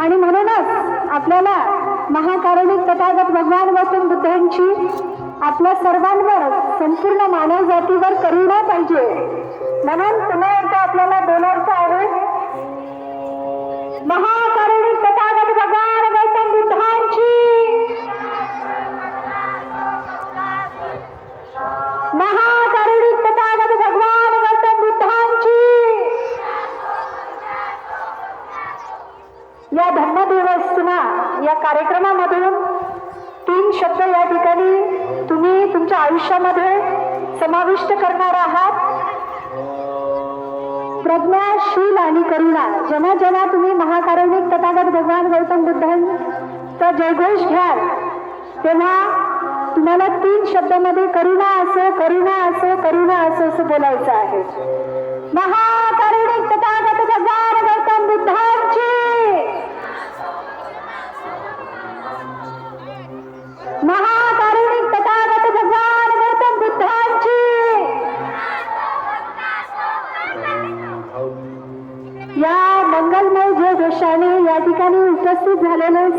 आणि म्हणूनच आपल्याला महाकारुणिक तथागत भगवान गौतम बुद्धांची आपल्या सर्वांवर संपूर्ण मानव जातीवर करुणा पाहिजे. म्हणून पुन्हा एकदा आपल्याला बोलायचं आहे महाकारुणिक तथागत भगवान गौतम बुद्धांची महा या धर्मदिवसना या कार्यक्रमामधून तीन शब्द या ठिकाणी तुम्ही तुमच्या आयुष्यामध्ये समाविष्ट करणार आहात. प्रज्ञाशील आणि करुणा. जेव्हा जेव्हा तुम्ही महाकारुणिक तथागत भगवान गौतम बुद्धांचा जयघोष घ्याल तेव्हा तुम्हाला तीन शब्दामध्ये करुणा असो करुणा असो करुणा असो असं बोलायचं आहे. महाकारुणिक तथा महाकारुणिक तथागत भगवान गौतम बुद्धांची. या मंगलमय जय घोषाने या ठिकाणी उपस्थित झालेले